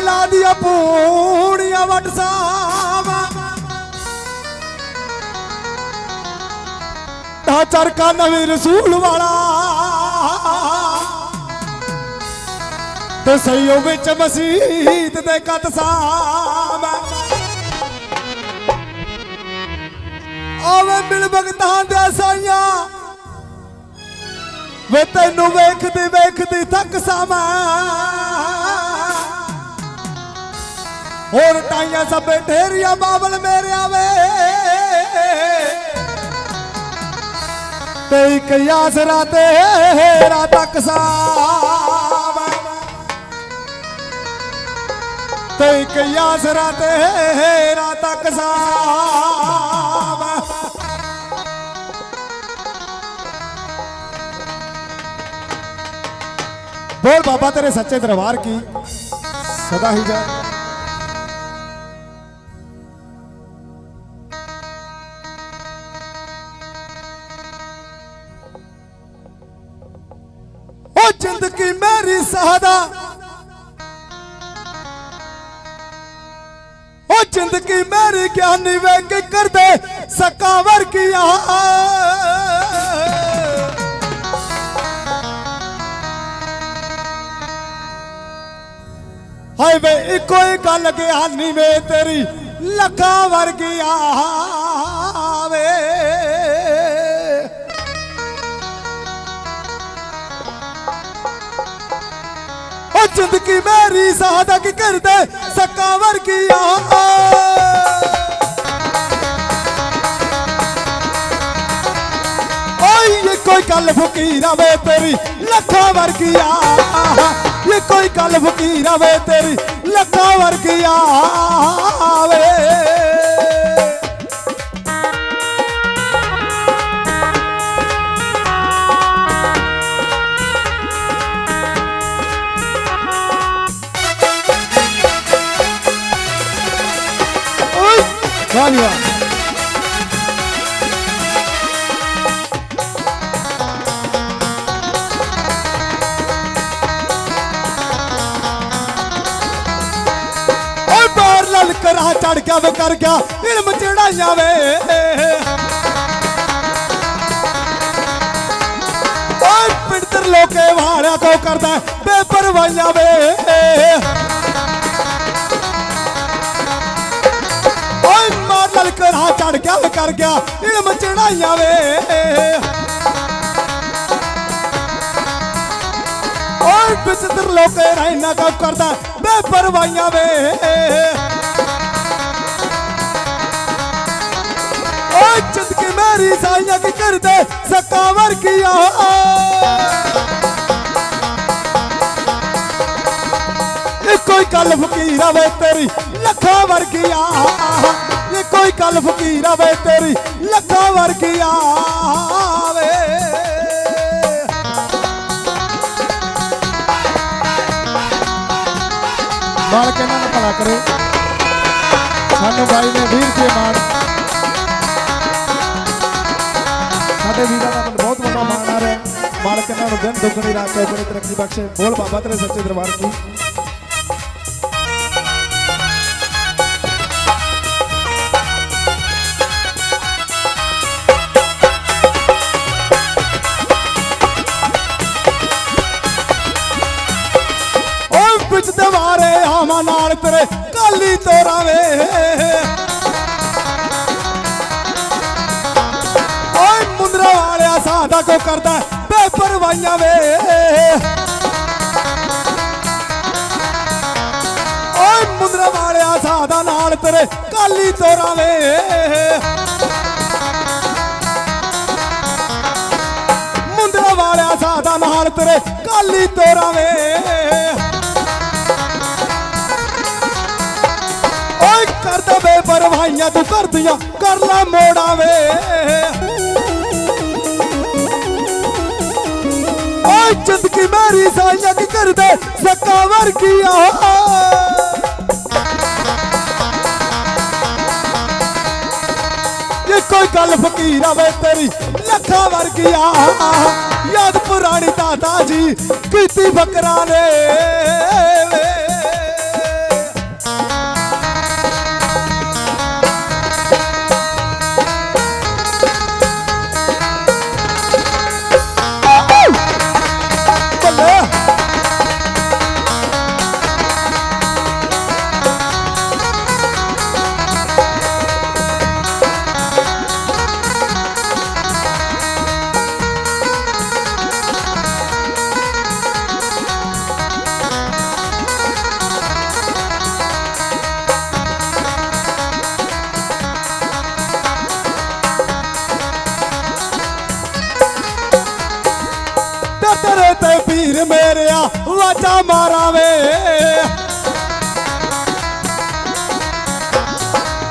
ਲਾ ਦੀਆਂ ਪੂਣੀਆਂ ਵਟ ਸਾਵਾ। ਤਾਂ ਚਰਕਾ ਨਵੀਂ ਰਸੂਲ ਵਾਲਾ। ਤੇ ਸਈਓ ਵਿੱਚ ਮਸੀਤ ਦੇ ਕਤ ਸਾਵਾ। ਆਵੇ ਮਿਲ ਭਗਤਾਂ ਦੇ ਸਾਈਆਂ। ਵੇ ਤੈਨੂੰ ਵੇਖਦੀ ਵੇਖਦੀ ਥੱਕ ਸਾਵਾਂ। और टाइया सब ठेरिया बाबल मेरे आवे। कई कई आस तेरा तक कई कई आस राते रातक बोल बाबा तेरे सच्चे दरबार की, सदा ही जाए ਜ਼ਿੰਦਗੀ ਮੇਰੀ ਗਿਆਨੀ ਵੇ ਕੇ ਕਰਦੇ ਸਕਾਂ ਵਰਗੀਆਂ ਹਾਏ ਵੇ ਇੱਕੋ ਹੀ ਗੱਲ ਗਿਆਨੀ ਵੇ ਤੇਰੀ ਲੱਖਾਂ ਵਰਗੀਆਂ ਵੇ ਜ਼ਿੰਦਗੀ ਮੇਰੀ ਸਾਦਾ ਕੀ ਕਰਦੇ ਸਕਾ ਵਰਗੀ ਆ ਗੱਲ ਫਕੀਰਾ ਵੇ ਤੇਰੀ, ਲੱਖਾਂ ਵਰਗੀ ਆ ਇਹ ਕੋਈ ਗੱਲ ਫਕੀਰਾ ਵੇ ਤੇਰੀ, ਲੱਖਾਂ ਵਰਗੀ ਆਵੇ ਓਏ ਬਾਰ ਲਲਕਰਾ ਚੜ ਗਿਆ, ਵੇ ਕਰ ਗਿਆ, ਇਲਮ ਚੜਾਈਆਂ ਵੇ ਓਏ ਪਿੰਡਰ ਲੋਕੇ ਵਾਲਿਆ ਕੋ ਕਰਦਾ ਬੇਪਰਵਾਹੀਆਂ ਵੇ। ਓਏ ਮਾਰ ਲਲਕਰਾ ਚੜ ਗਿਆ, ਵੇ ਕਰ ਗਿਆ, ਇਲਮ ਚੜਾਈਆਂ ਵੇ ਓਏ ਬਿਸਤਰ ਲੋਕੇ ਰਹਿਣਾ ਕੋ ਕਰਦਾ, ਬੇਪਰਵਾਹੀਆਂ ਵੇ। ਓਏ ਜ਼ਿੰਦਗੀ ਮੇਰੀ ਸਾਈਆਂ ਕੀ ਕਰਦੇ? ਸੱਕਾ ਵਰਗੀਆਂ ਇਹ ਕੋਈ ਗੱਲ ਫਕੀਰਾ ਵੇ ਤੇਰੀ, ਲੱਖਾਂ ਵਰਗੀਆਂ ਇਹ ਕੋਈ ਗੱਲ ਫਕੀਰਾ ਵੇ ਤੇਰੀ, ਲੱਖਾਂ ਵਰਗੀਆਂ ਵੇ। ਮਾਲਕ ਇਹਨਾਂ ਨੂੰ ਭਲਾ ਕਰੇ। ਸਾਨੂੰ ਬਾਈ ਨੇ ਸਾਡੇ ਵੀਰਾਂ ਦਾ ਬਹੁਤ ਵੱਡਾ ਮਾਣ ਆ ਰਿਹਾ ਮਾਲਕ ਇਹਨਾਂ ਨੂੰ ਦਿਨ ਦੁੱਗਣੀ ਰਾਤ ਚੌਗੁਣੀ ਤਰੱਕੀ ਬਖਸ਼ੇ ਬੋਲ ਬਾਬਾ ਤੇਰੇ ਸੱਚੇ ਦਰਬਾਰ ਕੀ ਓਏ ਵਿੱਚ ਦਵਾਰੇ ਆਵਾਂ ਨਾਲ ਤੇਰੇ ਕਾਲੀ ਤੋਰਾਂ ਵੇ ਵਾਲਿਆ ਕੋ ਕਰਦਾ ਬੇਪਰਵਾਹੀਆਂ ਵੇ। ਓਏ ਮੁੰਦਰਾ ਵਾਲਿਆ ਸਾਡਾ ਨਾਲ ਤੇਰੇ ਕਾਲੀ ਤੋਰਾਂ ਵੇ। ਮੁੰਦਰਾ ਵਾਲਿਆ ਸਾਡਾ ਨਾਲ ਤੇਰੇ ਕਾਲੀ ਤੋਰਾਂ ਵੇ। ਓਏ ਕਰਦਾ ਬੇਪਰਵਾਹੀਆਂ, ਤੂੰ ਕਰਦੀਆਂ, ਕਰ ਲੈ ਮੋੜਾ ਵੇ। ਜ਼ਿੰਦਗੀ ਮੇਰੀ ਸਾਈਆਂ ਕੀ ਕਰਦੇ ਸੱਕਾ ਵਰਗੀਆਂ ਇਹ ਕੋਈ ਗੱਲ ਫਕੀਰਾ ਵੇ ਤੇਰੀ ਲੱਖਾਂ ਵਰਗੀਆਂ ਯਾਦ ਪੁਰਾਣੀ ਦਾਦਾ ਜੀ ਕੀਤੀ ਫਕਰਾਂ ਨੇ ਤੇ ਪੀਰ ਮੇਰਿਆ ਵਾਜਾ ਮਾਰਾਵੇ।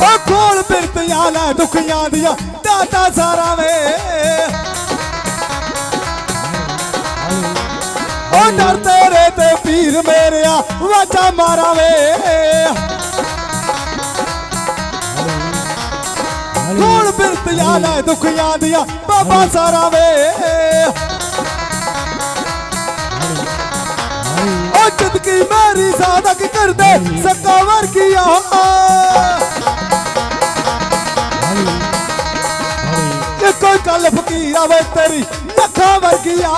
ਉਹ ਕੋਲ ਬਿਰਤੀਆਂ ਲੈ ਦੁਖੀਆਂ ਦੀਆਂ, ਦਾਤਾ ਸਾਰਾ ਵੇ ਉਹ ਡਰ ਤੇਰੇ ਤੇ ਪੀਰ ਮੇਰਿਆ ਵਾਜਾ ਮਾਰਾਵੇ। ਕੋਲ ਬਿਰਤੀਆਂ ਲੈ ਦੁਖੀਆਂ ਦੀਆਂ, ਬਾਬਾ ਸਾਰਾ ਵੇ ਜ਼ਿੰਦਗੀ ਮੇਰੀ ਸਾਦਕ ਕਰਦੇ ਸੱਕਾ ਵਰਗੀਆ ਇਹ ਕੋਈ ਗੱਲ ਫਕੀਰ ਆਵੇ ਤੇਰੀ ਲੱਖਾਂ ਵਰਗੀਆ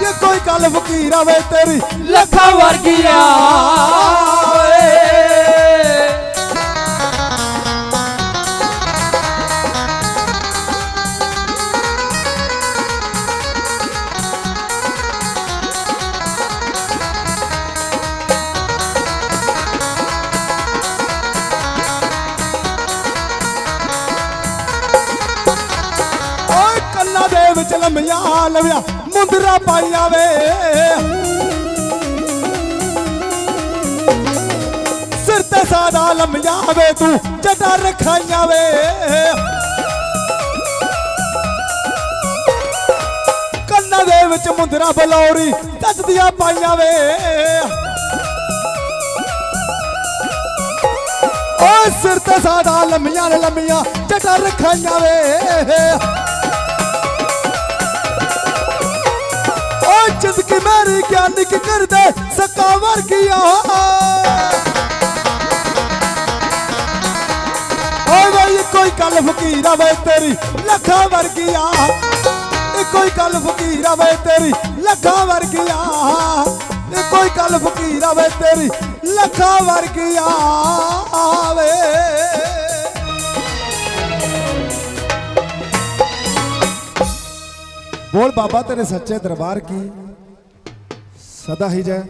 ਇਹ ਕੋਈ ਗੱਲ ਫਕੀਰ ਆਵੇ ਤੇਰੀ ਲੱਖਾਂ ਵਰਗੀਆਂ ਓਏ ਕੰਨਾਂ ਦੇ ਲੰਮੀਆਂ ਲਵਿਆ, ਮੁੰਦਰਾ ਪਾਈਆਂ ਵੇ ਸਿਰ ਤੇ ਸਾਦਾ ਲੰਮੀਆਂ ਵੇ ਤੂੰ, ਜਟਾ ਰਖਾਈਆਂ ਵੇ। ਕੰਨਾਂ ਦੇ ਵਿੱਚ ਮੁੰਦਰਾ ਬਲੌਰੀ ਤੱਜਦੀਆਂ ਪਾਈਆਂ ਵੇ। ਓਏ ਸਿਰ ਤੇ ਸਾਦਾ ਲੰਮੀਆਂ ਲੰਮੀਆਂ, ਜਟਾ ਰਖਾਈਆਂ ਵੇ। ਓ ਜ਼ਿੰਦਗੀ ਮੇਰੀ ਗਿਆਨੀ ਕੀ ਕਰਦੇ? ਸੱਕਾ ਵਰਗੀਆ ਓਏ ਵੇ ਕੋਈ ਗੱਲ ਫਕੀਰ ਆਵੇ ਤੇਰੀ, ਲੱਖਾਂ ਵਰਗੀਆ ਇਹ ਕੋਈ ਗੱਲ ਫਕੀਰ ਆਵੇ ਤੇਰੀ, ਲੱਖਾਂ ਵਰਗੀਆ ਇਹ ਕੋਈ ਗੱਲ ਫਕੀਰ ਆਵੇ ਤੇਰੀ, ਲੱਖਾਂ ਵਰਗੀਆਂ ਵੇ। ਬੋਲ ਬਾਬਾ ਤੇਰੇ ਸੱਚੇ ਦਰਬਾਰ ਕੀ? ਸਦਾ ਹੀ ਜੈ।